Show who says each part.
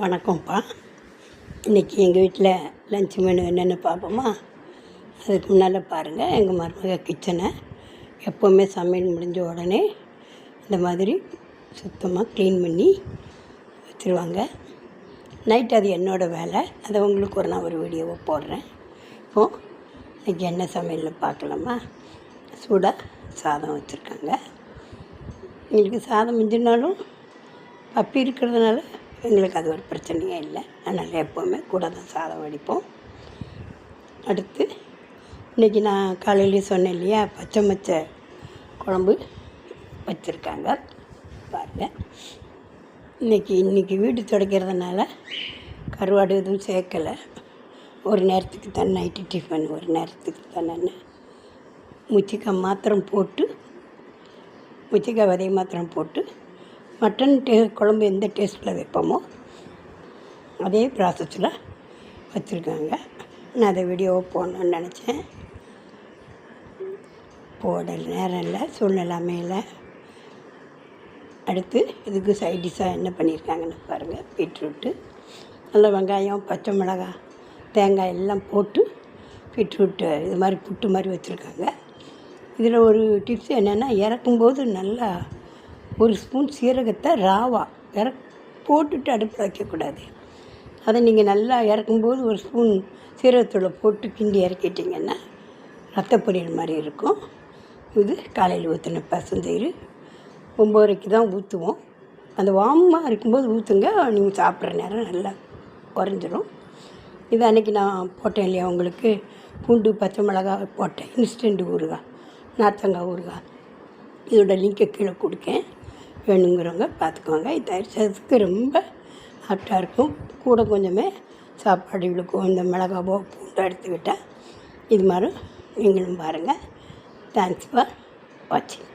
Speaker 1: வணக்கம்ப்பா. இன்றைக்கி எங்கள் வீட்டில் லஞ்ச் மெனு என்னென்னு பார்ப்போமா? அதுக்கு முன்னால் பாருங்கள் எங்கள் மருமக கிச்சனை எப்போவுமே சமையல் முடிஞ்ச உடனே இந்த மாதிரி சுத்தமாக க்ளீன் பண்ணி வச்சுருவாங்க. நைட் அது என்னோடய வேலை. அதை உங்களுக்கு ஒரு நான் ஒரு வீடியோவை போடுறேன். இப்போது இன்றைக்கி என்ன சமையல்னு பார்க்கலாமா? சூடாக சாதம் வச்சுருக்காங்க. எங்களுக்கு சாதம் மிஞ்சினாலும் பப்பி இருக்கிறதுனால எங்களுக்கு அது ஒரு பிரச்சனையே இல்லை. அதனால் எப்போவுமே கூட தான் சாதம் வடிப்போம். அடுத்து இன்றைக்கி நான் காலையிலேயே சொன்னேன் இல்லையா பச்சை மச்சை குழம்பு வச்சுருக்காங்க. பாருங்கள் இன்றைக்கி இன்றைக்கி வீடு துடைக்கிறதுனால கருவாடு எதுவும் சேர்க்கலை. ஒரு நேரத்துக்கு தான் நைட்டு டிஃபன் ஒரு நேரத்துக்கு தானே முச்சிக்காய் மாத்திரம் போட்டு முச்சிக்காய் விதை மாத்திரம் போட்டு மட்டன் டே குழம்பு எந்த டேஸ்ட்டில் வைப்போமோ அதே ப்ராசஸில் வச்சுருக்காங்க. நான் அதை வீடியோவை போடணுன்னு நினச்சேன். போட நேரம் இல்லை சூழ்நிலை அமையல அடுத்து இதுக்கு சைட் டிஷ்ஷாக என்ன பண்ணியிருக்காங்கன்னு பாருங்கள் பீட்ரூட்டு நல்ல வெங்காயம் பச்சை மிளகாய் தேங்காய் எல்லாம் போட்டு பீட்ரூட்டு இது மாதிரி புட்டு மாதிரி வச்சுருக்காங்க. இதில் ஒரு டிப்ஸ் என்னென்னா இறக்கும்போது நல்லா ஒரு ஸ்பூன் சீரகத்தை ராவா இறக் போட்டுட்டு அடுப்பில் வைக்கக்கூடாது. அதை நீங்கள் நல்லா இறக்கும்போது ஒரு ஸ்பூன் சீரகத்தூளை போட்டு கிண்டி இறக்கிட்டிங்கன்னா ரத்த பொரியல் மாதிரி இருக்கும். இது காலையில் ஊற்றின பசுந்தயிர் ஒம்போதரைக்கு தான் ஊற்றுவோம். அந்த வாமாக இருக்கும்போது ஊற்றுங்க நீங்கள் சாப்பிட்ற நேரம் நல்லா குறைஞ்சிரும். இது அன்றைக்கி நான் போட்டேன் இல்லையா உங்களுக்கு பூண்டு பச்சை மிளகாய் போட்டேன். இன்ஸ்டன்ட் ஊறுகாய் நார்த்தங்காய் ஊறுகாய். இதோட லிங்கை கீழே கொடுக்கேன். வேணுங்கிறவங்க பார்த்துக்கோங்க. இது தயாரிச்சதுக்கு ரொம்ப ஆப்டாக இருக்கும். கூட கொஞ்சமே சாப்பாடு இழுக்கும். இந்த மிளகாவோ பூண்டு எடுத்துக்கிட்டால் இது மாதிரி நீங்களும் பாருங்கள் தேங்க்ஸ் ஃபார் வாட்சிங்